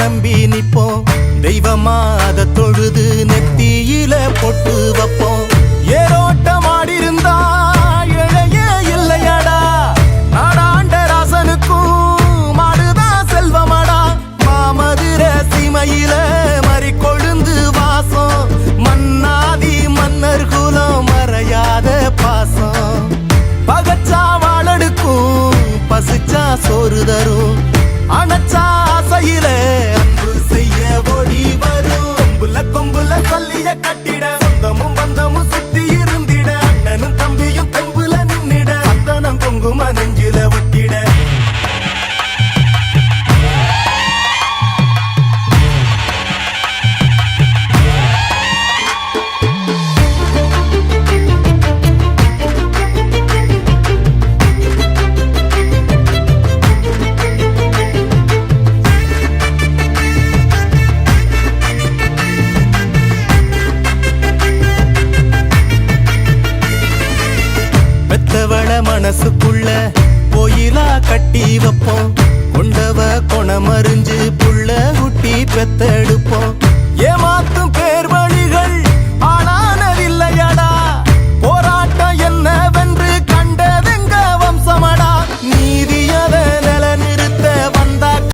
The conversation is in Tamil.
நம்பி நிப்போம் தெய்வமா அதை தொழுது நெத்தியில பொட்டு வைப்போம். ஏரோட்டம் ஆடிருந்தா இழையே இல்லையாடா. நாடாண்ட ராசனுக்கும் மாடுதான் செல்வமாடா. மாமதுர சீமையில மறி கொழுந்து வாசம். மன்னாதி மன்னர் குலம் மறையாத பாசம். பகச்சா வாழடுக்கும் பசிச்சா சோறு தரும். அணைச்சா சொந்தமும் பந்தமும் சுத்தி இருந்திட. அண்ணனும் தம்பியும் தெம்புல நின்னிட. சந்தனம் குங்கும நெஞ்சில ஒட்டிட. மனசுக்குள்ள கோயிலா கட்டி வைப்போம். கொண்டவ கொணமறிஞ்சு புள்ள குட்டி பெத்த